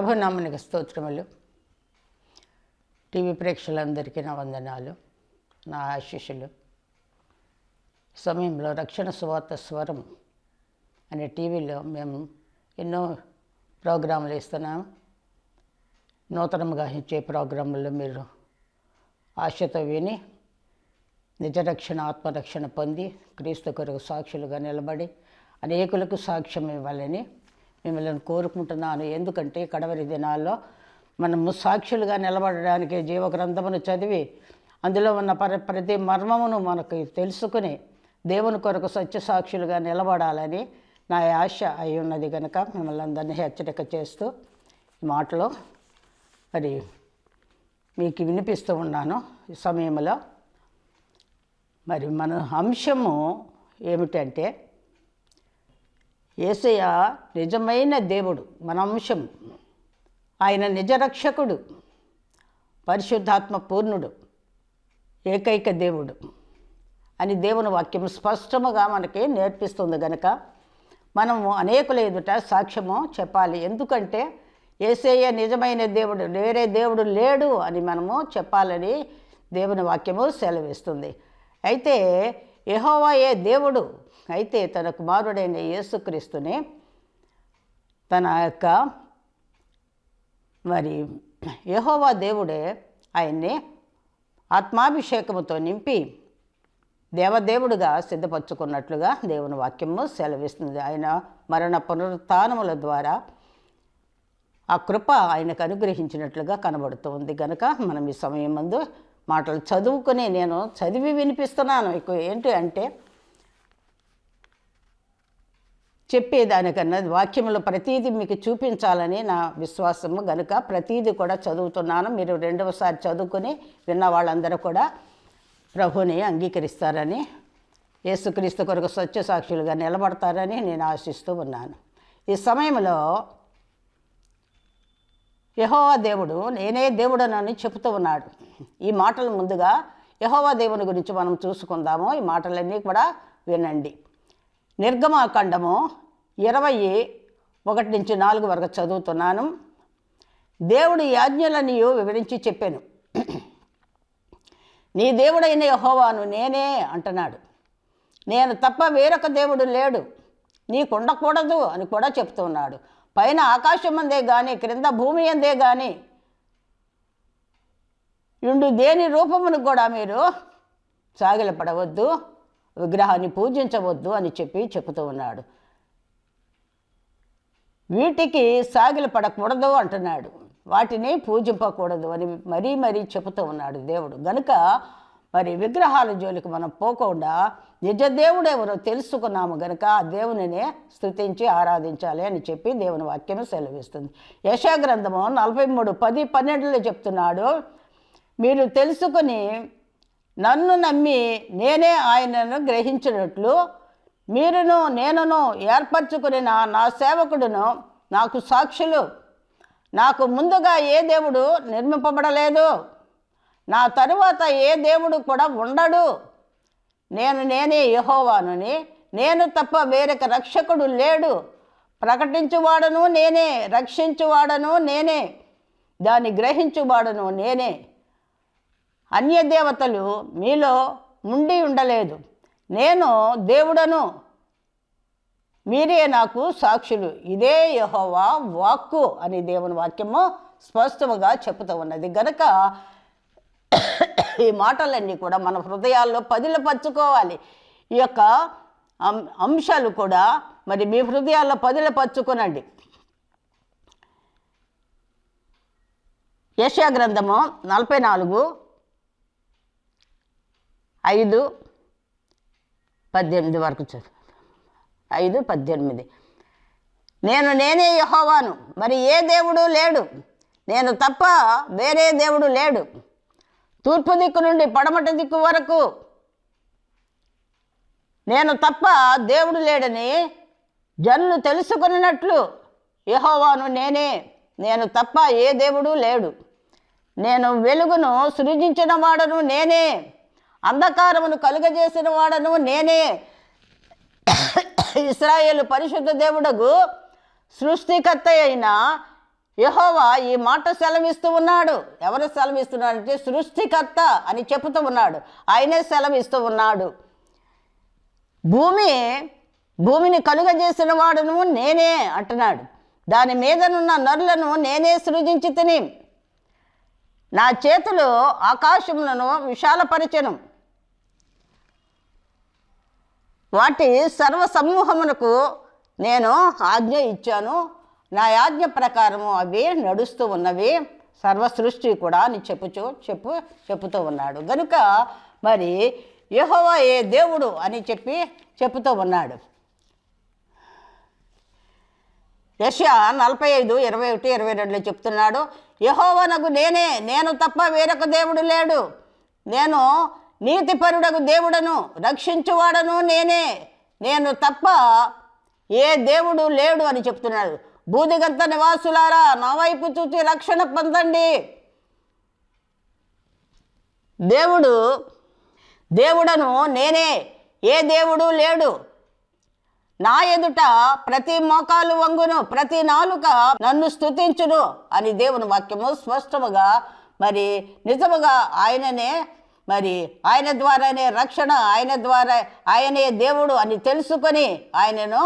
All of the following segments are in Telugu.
ప్రభునామనికి స్తోత్రములు. టీవీ ప్రేక్షకులందరికీ నా వందనాలు నా ఆశీస్సులు. సమయంలో రక్షణ సువార్త స్వరం అనే టీవీలో మేము ఎన్నో ప్రోగ్రాములు ఇస్తున్నాం నూతనంగా ఇచ్చే ప్రోగ్రాములు మీరు ఆశతో విని నిజరక్షణ ఆత్మరక్షణ పొంది క్రీస్తు కొరకు సాక్షులుగా నిలబడి అనేకులకు సాక్ష్యం ఇవ్వాలని మిమ్మల్ని కోరుకుంటున్నాను. ఎందుకంటే కడవరి దినాల్లో మనము సాక్షులుగా నిలబడడానికి జీవ గ్రంథమును చదివి అందులో ఉన్న ప్ర ప్రతి మర్మమును మనకు తెలుసుకుని దేవుని కొరకు సత్య సాక్షులుగా నిలబడాలని నా ఆశ అయి ఉన్నది కనుక మిమ్మల్ని అందరినీ హెచ్చరిక చేస్తూ ఈ మాటలో మరి మీకు వినిపిస్తూ ఉన్నాను ఈ సమయంలో. మరి మన అంశము ఏమిటంటే ఏసయ్య నిజమైన దేవుడు మన అంశం ఆయన నిజరక్షకుడు పరిశుద్ధాత్మ పూర్ణుడు ఏకైక దేవుడు అని దేవుని వాక్యం స్పష్టముగా మనకి నేర్పిస్తుంది గనక మనము అనేకుల ఎదుట సాక్ష్యము చెప్పాలి. ఎందుకంటే ఏసయ్య నిజమైన దేవుడు వేరే దేవుడు లేడు అని మనము చెప్పాలని దేవుని వాక్యము సెలవిస్తుంది. అయితే యెహోవా ఏ దేవుడు అయితే తన కుమారుడైన యేసుక్రీస్తునే తన యొక్క మరి యహోవా దేవుడే ఆయన్ని ఆత్మాభిషేకముతో నింపి దేవదేవుడుగా సిద్ధపరచుకున్నట్లుగా దేవుని వాక్యము సెలవిస్తుంది. ఆయన మరణ పునరుత్నముల ద్వారా ఆ కృప ఆయనకు అనుగ్రహించినట్లుగా కనబడుతుంది కనుక మనం ఈ సమయం ముందు మాటలు చదువుకుని నేను చదివి వినిపిస్తున్నాను. ఎక్కువ ఏంటి అంటే చెప్పేదానికన్నా వాక్యంలో ప్రతీది మీకు చూపించాలని నా విశ్వాసము. గనుక ప్రతీది కూడా చదువుతున్నాను. మీరు రెండవసారి చదువుకొని విన్న వాళ్ళందరూ కూడా ప్రభుని అంగీకరిస్తారని యేసుక్రీస్తు కొరకు సత్య సాక్షులుగా నిలబడతారని నేను ఆశిస్తూ ఉన్నాను. ఈ సమయంలో యహోవా దేవుడు నేనే దేవుడనని చెబుతూ ఉన్నాడు. ఈ మాటలు ముందుగా యహోవా దేవుని గురించి మనం చూసుకుందాము. ఈ మాటలన్నీ కూడా వినండి. నిర్గమాకాండము ఇరవై ఒకటి నుంచి నాలుగు వరకు చదువుతున్నాను. దేవుడి యాజ్ఞలనియు వివరించి చెప్పాను. నీ దేవుడైన యహోవాను నేనే అంటున్నాడు. నేను తప్ప వేరొక దేవుడు లేడు. నీకు ఉండకూడదు అని కూడా చెప్తున్నాడు. పైన ఆకాశం అందే కానీ క్రింద భూమి అందే కానీ ఇండు దేని రూపమును కూడా మీరు సాగిలపడవద్దు. విగ్రహాన్ని పూజించవద్దు అని చెప్పి చెబుతూ ఉన్నాడు. వీటికి సాగిల పడకూడదు అంటున్నాడు. వాటిని పూజింపకూడదు అని మరీ మరీ చెబుతూ ఉన్నాడు దేవుడు. గనుక మరి విగ్రహాల జోలికి మనం పోకుండా నిజదేవుడు ఎవరో తెలుసుకున్నాము గనుక ఆ దేవునినే స్థుతించి ఆరాధించాలి అని చెప్పి దేవుని వాక్యం సెలవిస్తుంది. యశాగ్రంథము నలభై మూడు పది పన్నెండులో చెప్తున్నాడు మీరు తెలుసుకుని నన్ను నమ్మి నేనే ఆయనను గ్రహించినట్లు మీరును నేనును ఏర్పరచుకుని నా సేవకుడును నాకు సాక్షులు. నాకు ముందుగా ఏ దేవుడు నిర్మింపబడలేదు. నా తరువాత ఏ దేవుడు కూడా ఉండడు. నేను నేనే యహోవానుని నేను తప్ప వేరొక రక్షకుడు లేడు. ప్రకటించువాడను నేనే రక్షించువాడను నేనే దాన్ని గ్రహించువాడను నేనే. అన్యదేవతలు మీలో ఉండి ఉండలేదు. నేను దేవుడను. మీరే నాకు సాక్షులు. ఇదే యహోవా వాక్కు అని దేవుని వాక్యము స్పష్టముగా చెబుతూ ఉన్నది. గనక ఈ మాటలన్నీ కూడా మన హృదయాల్లో పదిలపరుచుకోవాలి ఈ యొక్క అం- అంశాలు కూడా మరి మీ హృదయాల్లో పదిలపరుచుకునండి యశా గ్రంథము నలభై నాలుగు ఐదు పద్దెనిమిది వరకు చదువు. ఐదు పద్దెనిమిది. నేను నేనే యహోవాను మరి ఏ దేవుడు లేడు? నేను తప్ప వేరే దేవుడు లేడు. తూర్పు దిక్కు నుండి పడమట దిక్కు వరకు నేను తప్ప దేవుడు లేడని జన్ను తెలుసుకున్నట్లు యహోవాను నేనే. నేను తప్ప ఏ దేవుడు లేడు. నేను వెలుగును సృజించిన వాడను నేనే. అంధకారమును కలుగజేసిన వాడను నేనే. ఇస్రాయేల్ పరిశుద్ధ దేవుడకు సృష్టికర్త అయిన యహోవా ఈ మాట సెలవిస్తూ ఉన్నాడు. ఎవరు సెలవిస్తున్నాడంటే సృష్టికర్త అని చెబుతూ ఉన్నాడు. ఆయనే సెలవిస్తూ ఉన్నాడు. భూమి భూమిని కలుగజేసిన వాడును నేనే అంటున్నాడు. దాని మీదనున్న నరులను నేనే సృజించి తిని నా చేతులు ఆకాశములను విశాలపరిచను. వాటి సర్వ సమూహమునకు నేను ఆజ్ఞ ఇచ్చాను. నా ఆజ్ఞ ప్రకారము అవి నడుస్తూ ఉన్నవి. సర్వ సృష్టి కూడా అని చెప్పుచు చెప్పు చెప్పుతూ ఉన్నాడు. గనుక మరి యహోవా ఏ దేవుడు అని చెప్పి చెప్పుతూ ఉన్నాడు. యష్యా నలభై ఐదు ఇరవై ఒకటి ఇరవై రెండులో చెప్తున్నాడు యహోవనకు నేనే నేను తప్ప వేరొక దేవుడు లేడు. నేను నీతిపరుడకు దేవుడను రక్షించువాడను నేనే. నేను తప్ప ఏ దేవుడు లేడు అని చెప్తున్నాడు. బూదిగంత నివాసులారా నా వైపు చూచి రక్షణ పొందండి. దేవుడు దేవుడను నేనే. ఏ దేవుడు లేడు. నా ఎదుట ప్రతి మోకాలు వంగును ప్రతి నాలుక నన్ను స్తుతించును అని దేవుని వాక్యము స్పష్టముగా మరి నిజముగా ఆయననే మరి ఆయన ద్వారానే రక్షణ ఆయన ద్వారా ఆయనే దేవుడు అని తెలుసుకొని ఆయనను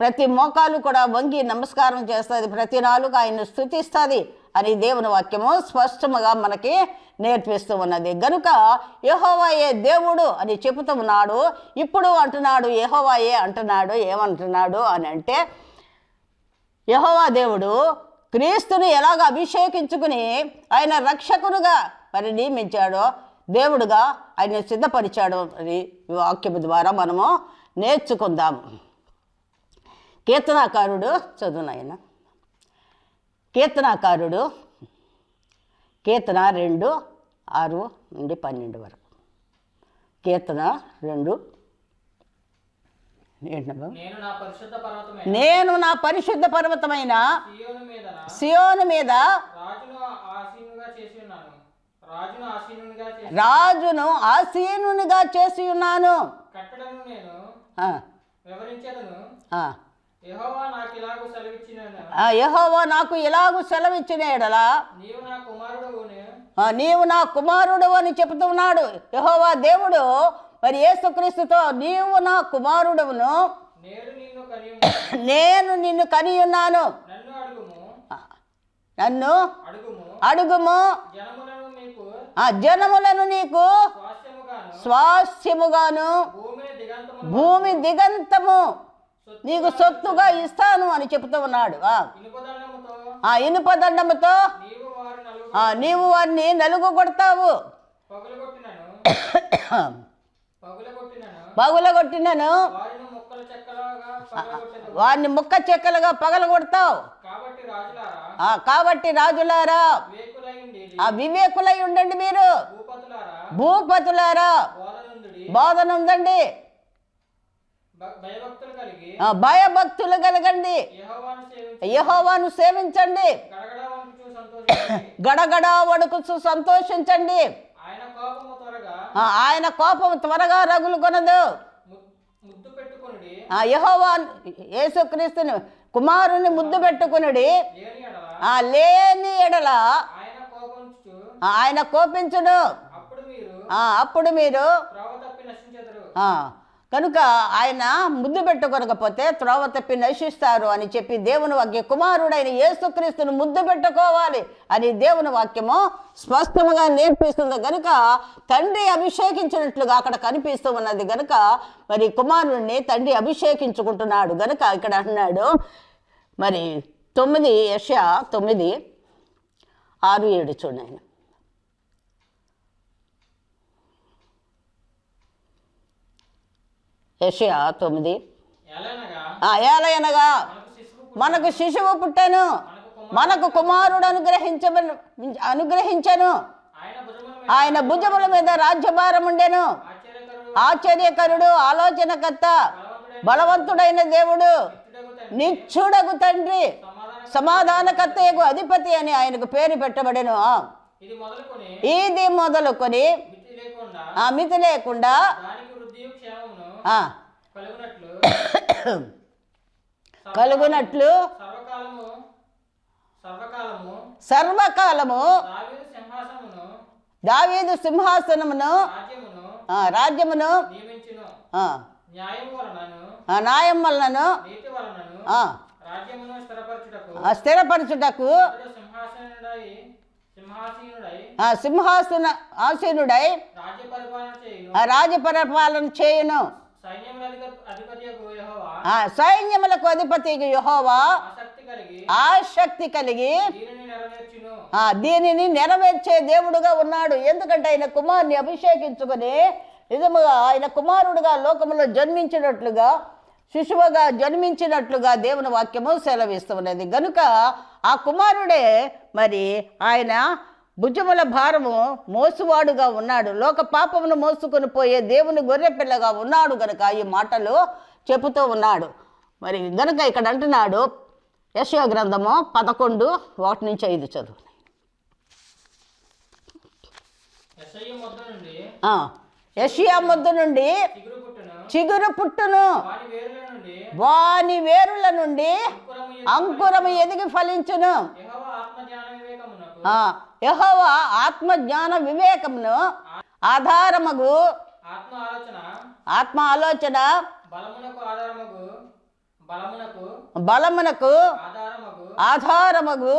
ప్రతి మోకాలు కూడా వంగి నమస్కారం చేస్తుంది. ప్రతి నాలుగు ఆయన్ను స్థుతిస్తుంది అని దేవుని వాక్యము స్పష్టముగా మనకి నేర్పిస్తూ ఉన్నది. గనుక యహోవాయే దేవుడు అని చెబుతున్నాడు ఇప్పుడు అంటున్నాడు యహోవాయే అంటున్నాడు ఏమంటున్నాడు అని అంటే యహోవా దేవుడు క్రీస్తుని ఎలాగ అభిషేకించుకుని ఆయన రక్షకునుగా మరి నియమించాడో దేవుడుగా ఆయన సిద్ధపరిచాడు అని ఈ వాక్యము ద్వారా మనము నేర్చుకుందాం. కీర్తనాకారుడు చదువునాయన కీర్తనాకారుడు కీర్తన రెండు ఆరు నుండి పన్నెండు వరకు. కీర్తన రెండు నేను నా పరిశుద్ధ పర్వతమైన సియోను మీద రాజును ఆసీనునిగా చేసి ఉన్నాను. యెహోవా నాకు ఇలాగూ సెలవిచ్చిన ఎడలా నీవు నా కుమారుడు అని చెబుతున్నాడు. యెహోవా దేవుడు మరి యేసుక్రీస్తుతో నీవు నా కుమారుడును నేను నిన్ను కని ఉన్నాను. నన్ను అడుగుము ఆ, నన్ను అడుగుము అడుగుము జనములను నీకు ఆ జనములను నీకు స్వాస్థ్యముగాను భూమి దిగంతము నీకు సొత్తుగా ఇస్తాను అని చెబుతూ ఉన్నాడు. ఆ, ఇనుపదండముతో ఆ ఇనుప దండముతో నీవు వారిని నలుగు కొడతావు. పగులగొట్టినను వారిని ముక్క చెక్కలుగా పగలగొడతావు. కాబట్టి రాజులారా ఆ, కాబట్టి రాజులారా వివేకులైండి ఆ వివేకులై ఉండండి మీరు. భూపతులారా? బోధన ఉందండి భయభక్తులు కలగండి. యెహోవాను సేవించి యహోవాను సేవించండి. గడగడ వణుకుచు సంతోషించండి. ఆయన కోపం త్వరగా రగులు కొనదు యహోవా యేసుక్రీస్తుని కుమారుని ముద్దు పెట్టుకునుడి. లేని ఎడల. ఆయన కోపంచు ఆ, ఆయన కోపించును. అప్పుడు మీరు కనుక ఆయన ముద్దు పెట్టుకొనకపోతే త్రోవ తప్పి నశిస్తారు అని చెప్పి దేవుని వాక్య కుమారుడైన యేసుక్రీస్తును ముద్దు పెట్టుకోవాలి అని దేవుని వాక్యము స్పష్టముగా నేర్పిస్తుంది. గనుక తండ్రి అభిషేకించినట్లుగా అక్కడ కనిపిస్తూ ఉన్నది. గనుక మరి కుమారుడిని తండ్రి అభిషేకించుకుంటున్నాడు. గనుక ఇక్కడ అన్నాడు మరి తొమ్మిది యశ తొమ్మిది ఆరు ఏడు చూడండి ఆయన యెషయా తొమ్మిది. ఆ ఏలయనగా. మనకు శిశువు పుట్టాను. మనకు కుమారుడు అనుగ్రహించబను అనుగ్రహించను. ఆయన భుజముల మీద రాజ్యభారం ఉండెను. ఆశ్చర్యకరుడు. ఆలోచనకర్త బలవంతుడైన దేవుడు. నిచ్చుడగు తండ్రి. సమాధాన సమాధానకర్తయకు అధిపతి అని ఆయనకు పేరు పెట్టబడెను. ఆ, ఇది మొదలుకొని ఇది మొదలుకొని మితి లేకుండా ఆ మితి లేకుండా దానికి వృద్ధియు క్షేమమును ఆ, కలుగునట్లు సర్వకాలము దావీదు సింహాసనమును రాజ్యమును న్యాయం వలనను స్థిరపరచుటకు సింహాసన ఆసీనుడై రాజ్య పరిపాలన చేయును. సైన్యములకు అధిపతి యెహోవా ఆసక్తి కలిగి దీనిని నెరవేర్చే దేవుడుగా ఉన్నాడు. ఎందుకంటే ఆయన కుమారుని అభిషేకించుకొని నిజముగా ఆయన కుమారుడుగా లోకంలో జన్మించినట్లుగా శిశువుగా జన్మించినట్లుగా దేవుని వాక్యము సెలవిస్తున్నది గనుక ఆ కుమారుడే మరి ఆయన భుజముల భారము మోసువాడుగా ఉన్నాడు. లోక పాపమును మోసుకొని పోయే దేవుని గొర్రెపిల్లగా ఉన్నాడు గనుక ఈ మాటలు చెబుతూ ఉన్నాడు. మరి గనుక ఇక్కడ అంటున్నాడు యశో గ్రంథము పదకొండు ఒకటి నుంచి ఐదు చదువు. యెషయా ముద్దు నుండి చిగురు పుట్టును. వాని వేరుల నుండి అంకురము ఎదిగి ఫలించును. యెహోవా ఆత్మ జ్ఞాన వివేకమునకు ఆ, యెహోవా ఆత్మ జ్ఞాన వివేకమును ఆధారమగు ఆత్మ ఆలోచన బలమునకు ఆధారమగు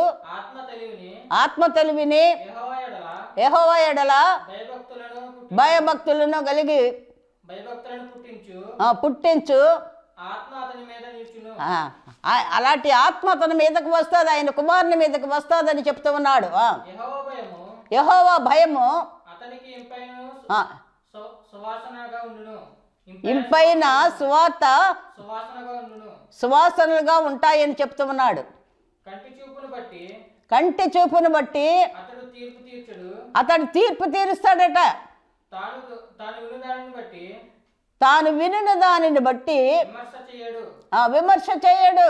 ఆత్మ తెలివిని యెహోవా ఎడల భయభక్తులను కలిగి పుట్టించు. ఆత్మ అతని అలాంటి ఆత్మ తన మీదకు వస్తుంది ఆయన కుమారుని మీదకు వస్తుందని చెప్తూ ఉన్నాడు. యెహోవా భయము. ఇంపైన సువార్త సువాసనలుగా ఉంటాయని చెప్తూ ఉన్నాడు. కంటి చూపును బట్టి అతడు తీర్పు తీరుస్తాడట. తాను వినిన దానిని బట్టి విమర్శ చేయడు. ఆ విమర్శ చేయడు.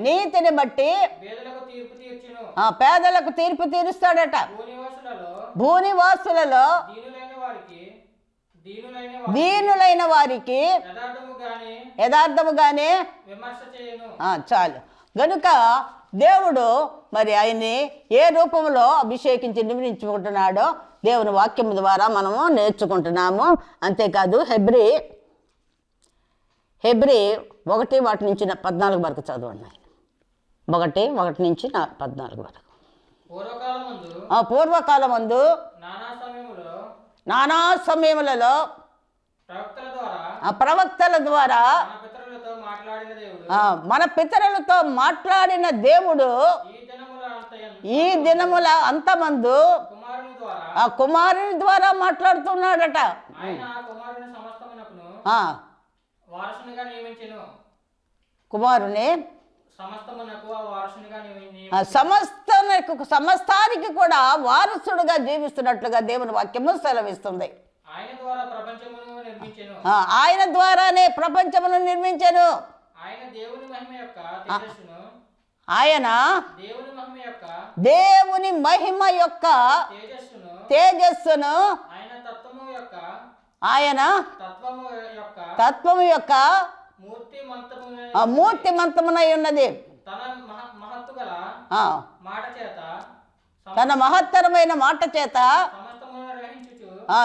నీతిని బట్టి పేదలకు తీర్పు తీరుస్తాడట. భూనివాసులలో దీనులైన వారికి యథార్థముగానే చాలు. గనుక దేవుడు మరి ఆయన్ని ఏ రూపంలో అభిషేకించి నిర్మించుకుంటున్నాడో దేవుని వాక్యం ద్వారా మనము నేర్చుకుంటున్నాము. అంతేకాదు హెబ్రి హెబ్రి ఒకటి వాటి నుంచి నా పద్నాలుగు వరకు చదవండి. ఒకటి ఒకటి నుంచి నా పద్నాలుగు వరకు. పూర్వకాలం ముందు నానా సమయములో నానా సమయములలో ప్రవక్తల ద్వారా ఆ ప్రవక్తల ద్వారా మన పితరులతో మాట్లాడిన దేవుడు ఈ దినముల అంతమందు ఆ కుమారుని ద్వారా మాట్లాడుతున్నాడట. కుమారుని ఆ. సమస్తానికి సమస్తానికి కూడా వారసుడుగా జీవిస్తున్నట్లుగా దేవుని వాక్యము సెలవిస్తుంది. ఆయన ద్వారానే ప్రపంచమును నిర్మించాను. ఆయన దేవుని మహిమ యొక్క తేజస్సును ఆయన తత్వము యొక్క మూర్తి మంతము ఆ మూర్తిమంతమునై ఉన్నది. తన మహత్తరమైన మాట చేత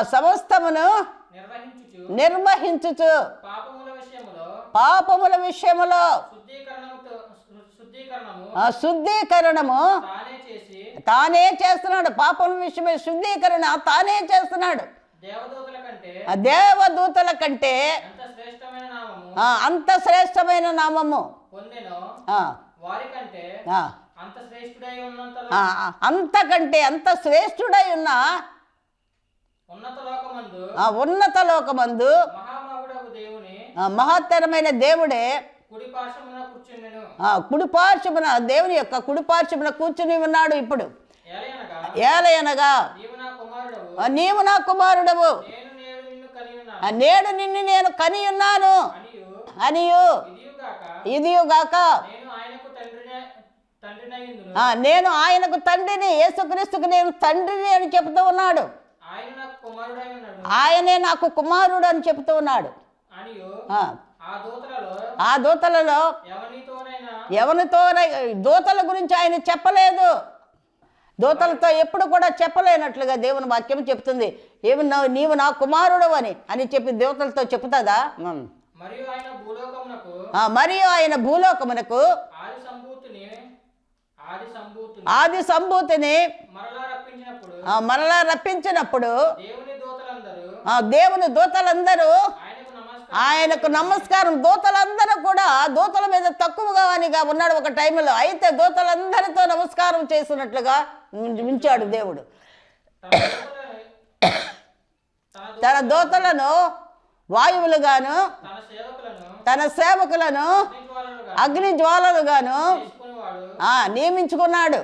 సమస్తమును నిర్వహించుచు పాపముల విషయములో శుద్ధీకరణము ఆ శుద్ధీకరణము తానే చేసి తానే చేస్తున్నాడు. పాపం విషయమే శుద్ధీకరణ తానే చేస్తున్నాడు. దేవదూతల కంటే అంత శ్రేష్టమైన నామము. అంతకంటే అంత శ్రేష్ఠుడై ఉన్న ఉన్నత లోకమందు మహత్తరమైన దేవుడే కుడి పార్శ్వమున దేవుని యొక్క కుడిపార్శ్వమున కూర్చుని ఉన్నాడు ఇప్పుడు. ఏలయనగా? నీవు నా కుమారుడవు. నేడు నిన్ను నేను కని ఉన్నాను. అనియు. ఇదియుగాక? నేను ఆయనకు తండ్రినే తండ్రినయ్యుందును ఆ, నేను ఆయనకు తండ్రిని యేసుక్రీస్తుకు నేను తండ్రిని అని చెప్తూ ఉన్నాడు. ఆయన నాకు కుమారుడై అని చెప్తూ ఉన్నాడు. ఆ, దూతలలో ఎవరితో దూతల గురించి ఆయన చెప్పలేదు. దూతలతో ఎప్పుడు కూడా చెప్పలేనట్లుగా దేవుని వాక్యం చెప్తుంది. ఏమి నీవు నా కుమారుడు అని అని చెప్పి దేవతలతో చెప్తుందా. మరియు ఆయన భూలోకమునకు ఆ, మరియు ఆయన భూలోకమునకు ఆది సంభూతిని ఆది సంభూతిని ఆది సంభూతిని మరలా రప్పించినప్పుడు ఆ, మరలా రప్పించినప్పుడు దేవుని దూతలందరూ ఆ, దేవుని దూతలందరూ ఆయనకు నమస్కారం. దూతలందరూ కూడా దూతల మీద తక్కువగా అనిగా ఉన్నాడు ఒక టైంలో. అయితే దూతలందరితో నమస్కారం చేసినట్లుగా మించాడు దేవుడు. తన దూతలను వాయువులుగాను తన సేవకులను అగ్ని జ్వాలలుగాను నియమించుకున్నాడు.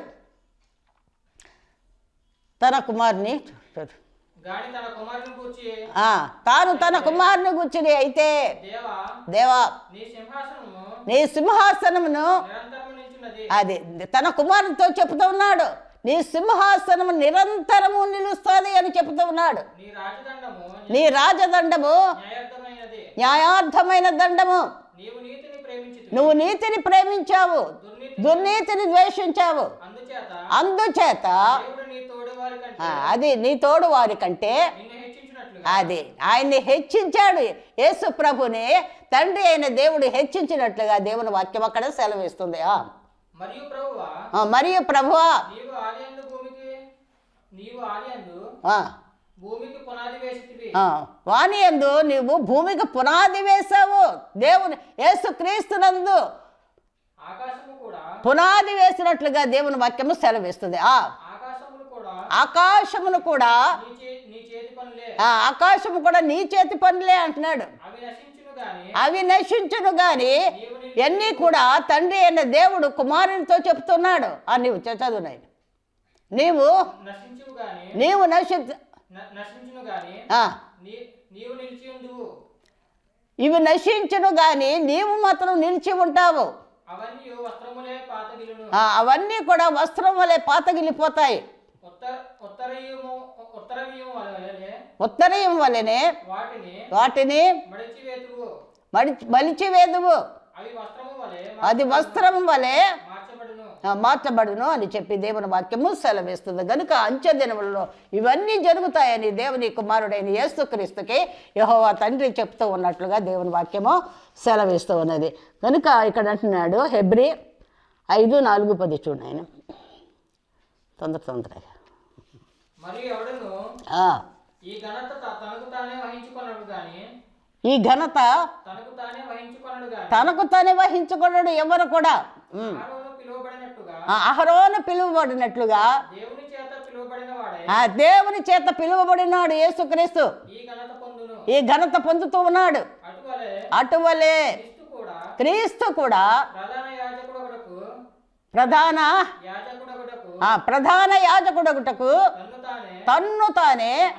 తన కుమారుని గాని తన తాను తన కుమారుని గుచ్చిడి అయితే దేవా నీ సింహాసనము నీ సింహాసనమును అది తన కుమారునితో చెప్తూ ఉన్నాడు. నీ సింహాసనము నిరంతరము నిలుస్తుంది అని చెప్తూ ఉన్నాడు. నీ రాజదండము న్యాయార్థమైన దండము. నువ్వు నీతిని ప్రేమించావు. దుర్నీతి దుర్నీతిని ద్వేషించావు. అందుచేత అది నీ తోడు వారి కంటే అది ఆయన్ని హెచ్చించాడు. యేసు ప్రభుని తండ్రి అయిన దేవుడు హెచ్చించినట్లుగా దేవుని వాక్యం అక్కడ సెలవిస్తుంది. మరియు ప్రభువా? మరియు ప్రభువా? నీవు భూమికి పునాది వేశావు దేవుని యేసు క్రీస్తునందు పునాది వేసినట్లుగా దేవుని వాక్యము సెలవిస్తుంది. ఆ. ఆకాశమును కూడా ఆకాశము కూడా నీ చేతి పనులే అంటున్నాడు. అవి నశించును గాని అవి నశించును గాని నీవు నీ ఇవన్నీ కూడా తండ్రి అయిన దేవుడు కుమారునితో చెప్తున్నాడు. ఆ నీవు చదువు నాయన నీవు నీవు నశి ఇవి నశించును గాని నీవు మాత్రం నిలిచి ఉంటావు. అవన్నీ కూడా వస్త్రం వలె పాతగిలిపోతాయి ఉత్తరీయం వలెనే వాటిని వాటిని మడిచి వేతువు మడి మలిచి వేదువు అవి వస్త్రము వలె అది వస్త్రం వలె మార్చబడును. అని చెప్పి దేవుని వాక్యము సెలవిస్తుంది. కనుక అంచె దినములలో ఇవన్నీ జరుగుతాయని దేవుని కుమారుడైన యేసుక్రీస్తుకి యెహోవా తండ్రి చెప్తూ ఉన్నట్లుగా దేవుని వాక్యము సెలవిస్తూ ఉన్నది. కనుక ఇక్కడ అంటున్నాడు హెబ్రి ఐదు నాలుగు పది చూడు ఆయన తొందర తొందరగా. మరియు ఎవడను? ఆ, ఈ ఘనత తనకు తానే ఈ ఘనత తనకు వహించుకున్నాడు ఎవరు కూడా. అహరోను పిలువబడినట్టుగా దేవుని చేత పిలువబడినాడు యేసుక్రీస్తు. ఈ ఘనత పొందును. ఈ ఘనత పొందుతూ ఉన్నాడు. అటువలే క్రీస్తు కూడా ప్రధాన ప్రధాన యాజకుడగుటకు తన్ను తానే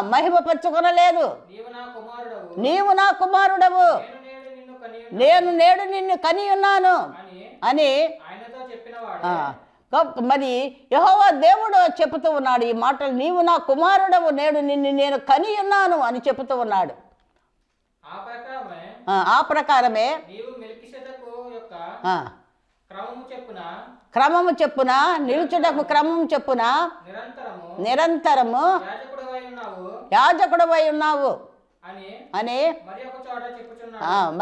మహిమపరచుకొనలేదు. నీవు నా కుమారుడవు. నేను నేడు నిన్ను కని ఉన్నాను. అని మరి యెహోవా దేవుడు చెబుతూ ఉన్నాడు ఈ మాటలు. నీవు నా కుమారుడవు నేడు నిన్ను నేను కని ఉన్నాను అని చెబుతూ ఉన్నాడు. ఆ ప్రకారమే క్రమము చెప్పున? క్రమము చెప్పున? నిలుచుటకు క్రమం చెప్పున? నిరంతరము. యాజకుడవై ఉన్నావు? అని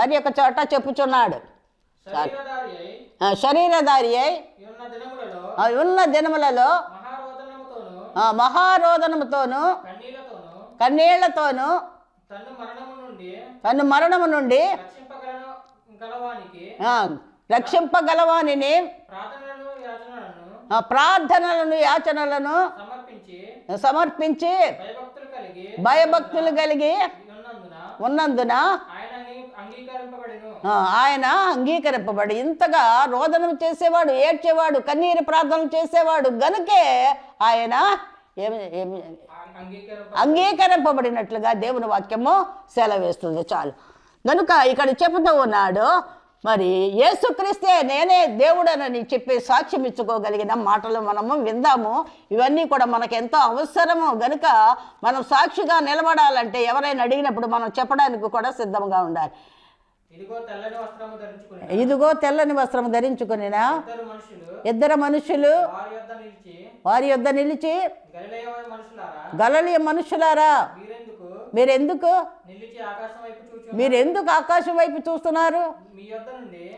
మరి ఒక చోట చెప్పుచున్నాడు. శరీరధారి అయి ఉన్న దినములలో మహారోదనముతోను కన్నీళ్ళతోను తను మరణము నుండి రక్షింపగలవానిని ప్రార్థనలను యాచనలను ఆ, ప్రార్థనలను యాచనలను సమర్పించి భయభక్తులు కలిగి ఉన్నందున ఆయన అంగీకరింపబడి ఇంతగా రోదనం చేసేవాడు ఏడ్చేవాడు కన్నీరు ప్రార్థనలు చేసేవాడు గనుకే ఆయన ఏమి ఏమి అంగీకరింపబడినట్లుగా దేవుని వాక్యము సెలవేస్తుంది. చాలు. కనుక ఇక్కడ చెబుతూ ఉన్నాడు మరి యేసుక్రీస్తే నేనే దేవుడనని చెప్పి సాక్ష్యం ఇచ్చుకోగలిగిన మాటలు మనము విందాము. ఇవన్నీ కూడా మనకు ఎంతో అవసరము. గనుక మనం సాక్షిగా నిలబడాలంటే ఎవరైనా అడిగినప్పుడు మనం చెప్పడానికి కూడా సిద్ధంగా ఉండాలి. ఇదిగో తెల్లని వస్త్రం ధరించుకునినా ఇద్దరు మనుషులు వారి యొద్ద నిలిచి గలలియ మనుషులారా? మీరెందుకు? మీరెందుకు నిలిచి ఆకాశం వైపు చూస్తున్నారు?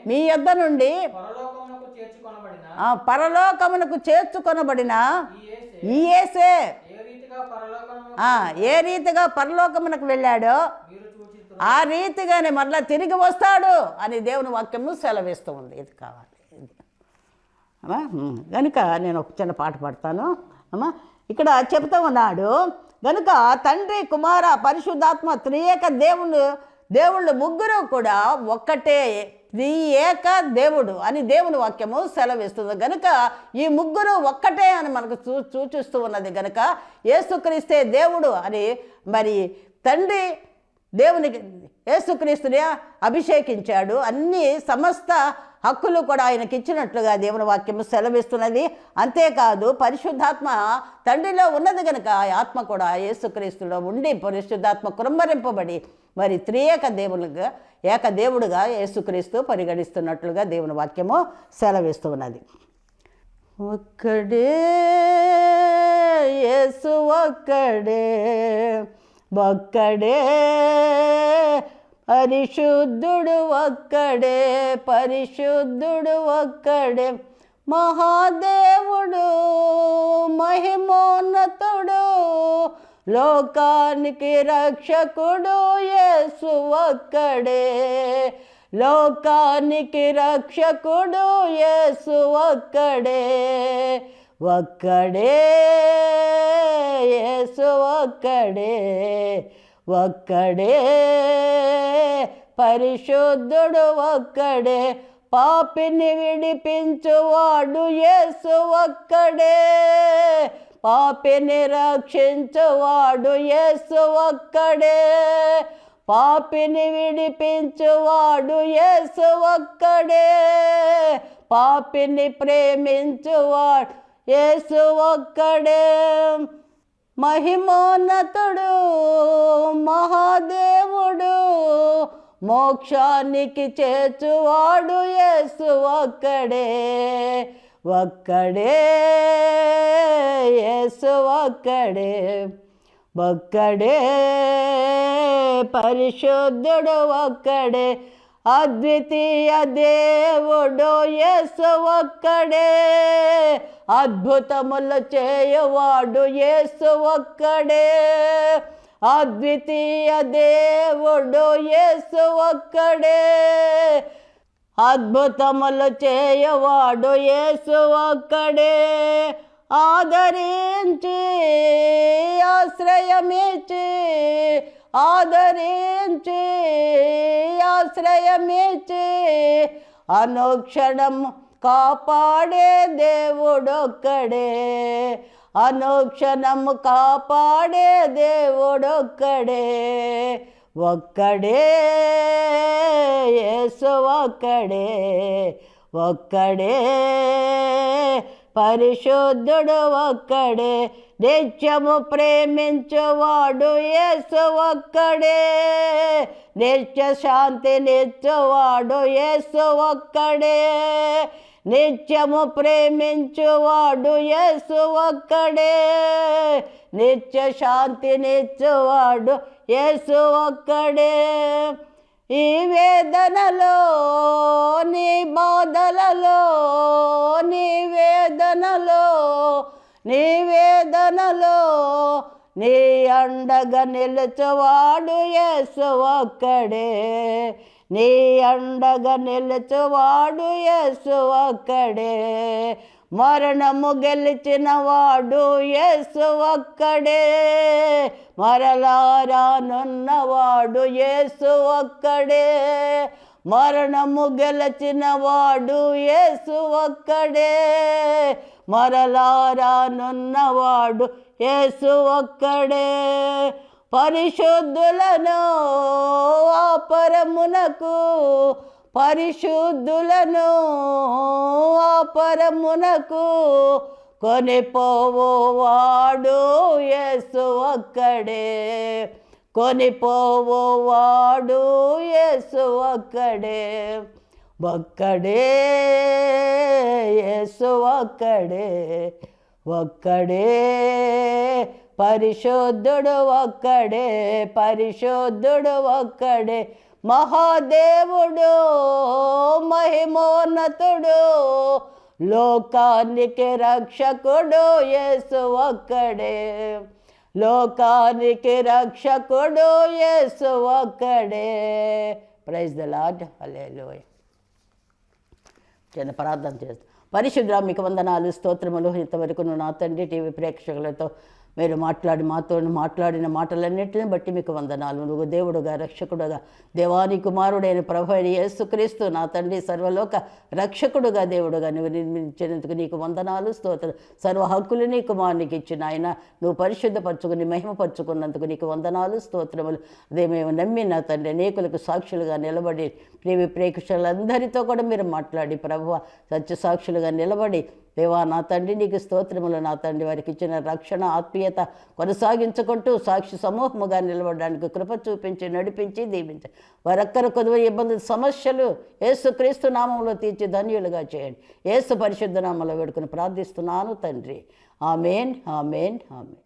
మీ యొద్ద నుండి పరలోకమునకు చేర్చుకొనబడిన ఈ ఏ రీతిగా పరలోకమునకు వెళ్ళాడో మీరు ఆ రీతిగానే మరలా తిరిగి వస్తాడు అని దేవుని వాక్యము సెలవిస్తూ ఉంది. ఇది కావాలి. గనుక నేను ఒక చిన్న పాట పాడతాను. అమ్మా ఇక్కడ చెప్తా ఉన్నాడు గనుక తండ్రి కుమార పరిశుద్ధాత్మ త్రియేక దేవుడు దేవుళ్ళు ముగ్గురు కూడా ఒక్కటే త్రియేక దేవుడు అని దేవుని వాక్యము సెలవిస్తుంది. గనుక ఈ ముగ్గురు ఒక్కటే అని మనకు చూ సూచిస్తూ ఉన్నది గనుక ఏసుక్రీస్తే దేవుడు అని మరి తండ్రి దేవునికి యేసుక్రీస్తుని అభిషేకించాడు. అన్ని సమస్త హక్కులు కూడా ఆయనకి ఇచ్చినట్లుగా దేవుని వాక్యము సెలవిస్తున్నది. అంతేకాదు పరిశుద్ధాత్మ తండ్రిలో ఉన్నది కనుక ఆ ఆత్మ కూడా యేసుక్రీస్తులో ఉండి పరిశుద్ధాత్మ కురంబరింపబడి మరి త్రియేక దేవులుగా ఏక దేవుడుగా యేసుక్రీస్తు పరిగణిస్తున్నట్లుగా దేవుని వాక్యము సెలవిస్తున్నది. ఒక్కడే యేసు ఒక్కడే ఒక్కడే పరిశుద్ధుడు ఒక్కడే పరిశుద్ధుడు ఒక్కడే మహాదేవుడు మహిమోన్నతుడు లోకానికి రక్షకుడు యేసు ఒక్కడే లోకానికి రక్షకుడు యేసు ఒక్కడే ఒక్కడే యేసు ఒక్కడే. ఒక్కడే పరిశుద్ధుడు ఒక్కడే పాపిని విడిపించువాడు యేసు ఒక్కడే. పాపిని రక్షించువాడు యేసు ఒక్కడే పాపిని విడిపించువాడు యేసు ఒక్కడే. పాపిని ప్రేమించువాడు యేసు ఒక్కడే. మహిమోన్నతుడు మహాదేవుడు మోక్షానికి చేర్చువాడు యేసు ఒక్కడే ఒక్కడే యేసు ఒక్కడే ఒక్కడే పరిశుద్ధుడు ఒక్కడే అద్వితీయ దేవుడు యేసు ఒక్కడే. అద్భుతములు చేయవాడు యేసు ఒక్కడే. అద్వితీయ దేవుడు యేసు ఒక్కడే. అద్భుతములు చేయవాడు యేసు ఒక్కడే. ఆదరించి ఆశ్రయమిచ్చి ఆదరించి ఆశ్రయమిచ్చి అనుక్షణం కాపాడే దేవుడొక్కడే. అనుక్షణం కాపాడే దేవుడొక్కడే. ఒక్కడే యేసు ఒక్కడే. ఒక్కడే పరిశుద్ధుడు ఒక్కడే నిత్యము ప్రేమించువాడు యేసు ఒక్కడే నిత్య శాంతి నిత్యవాడు యేసు ఒక్కడే నిత్యము ప్రేమించువాడు యేసు ఒక్కడే నిత్య శాంతి నిత్యవాడు యేసు ఒక్కడే ఈ వేదనలో నీ బాధలలో నీ వేదనలో నీ వేదనలో నీ అండగా నిలచవాడు యేసు ఒక్కడే. నీ అండగా నిలచవాడు యేసు ఒక్కడే. మరణము గెలిచిన వాడు యేసు ఒక్కడే. మరలారానున్నవాడు యేసు ఒక్కడే. మరణము గెలిచిన వాడు యేసు ఒక్కడే. మరలారానున్నవాడు యేసు ఒక్కడే. పరిశుద్ధులను ఆపరమునకు పరిశుద్ధులను అపరమునకు కొనిపోవు వాడు యేసు ఒక్కడే. కొనిపోవాడు యేసు ఒక్కడే. ఒక్కడే యేసు ఒక్కడే. ఒక్కడే పరిశుద్ధుడు ఒక్కడే పరిశుద్ధుడు ఒక్కడే. మహాదేవుడు మహిమోన్నతుడు లోకానికి రక్షకుడు యేసు ఒక్కడే. లోకానికి రక్షకుడు యేసు ఒక్కడే. ప్రైజ్ ద లాడ్ హల్లెలూయా చిన్న ప్రార్థన చేస్తాను పరిశుద్ర మీకు వందనాలు స్తోత్రములు. ఇంతవరకు నా తండ్రి టీవీ ప్రేక్షకులతో మీరు మాట్లాడి మాతో మాట్లాడిన మాటలన్నింటిని బట్టి మీకు వందనాలు. నువ్వు దేవుడుగా రక్షకుడుగా దేవాని కుమారుడైన ప్రభు అయిన యేసుక్రీస్తు నా తండ్రి సర్వలోక రక్షకుడుగా దేవుడుగా నువ్వు నిర్మించినందుకు నీకు వందనాలు స్తోత్రం సర్వ హక్కులు నీ కుమారునికి ఇచ్చిన ఆయన నువ్వు పరిశుద్ధపరచుకుని మహిమపరుచుకున్నందుకు నీకు వందనాలు స్తోత్రములు. అదే మేము నమ్మి నా తండ్రి అనేకులకు సాక్షులుగా నిలబడి ప్రేమి ప్రేక్షకులందరితో కూడా మీరు మాట్లాడి ప్రభు సత్య సాక్షులుగా నిలబడి దేవా నా తండ్రి నీకు స్తోత్రములు. నా తండ్రి వారికి ఇచ్చిన రక్షణ ఆత్మీయత కొనసాగించుకుంటూ సాక్షి సమూహముగా నిలబడడానికి కృప చూపించి నడిపించి దీవించి. వారొక్కరు కొద్ది ఇబ్బంది సమస్యలు ఏసు క్రీస్తు నామంలో తీర్చి ధన్యులుగా చేయండి. ఏసు పరిశుద్ధ నామంలో వేడుకుని ప్రార్థిస్తున్నాను తండ్రి. Amen amen amen.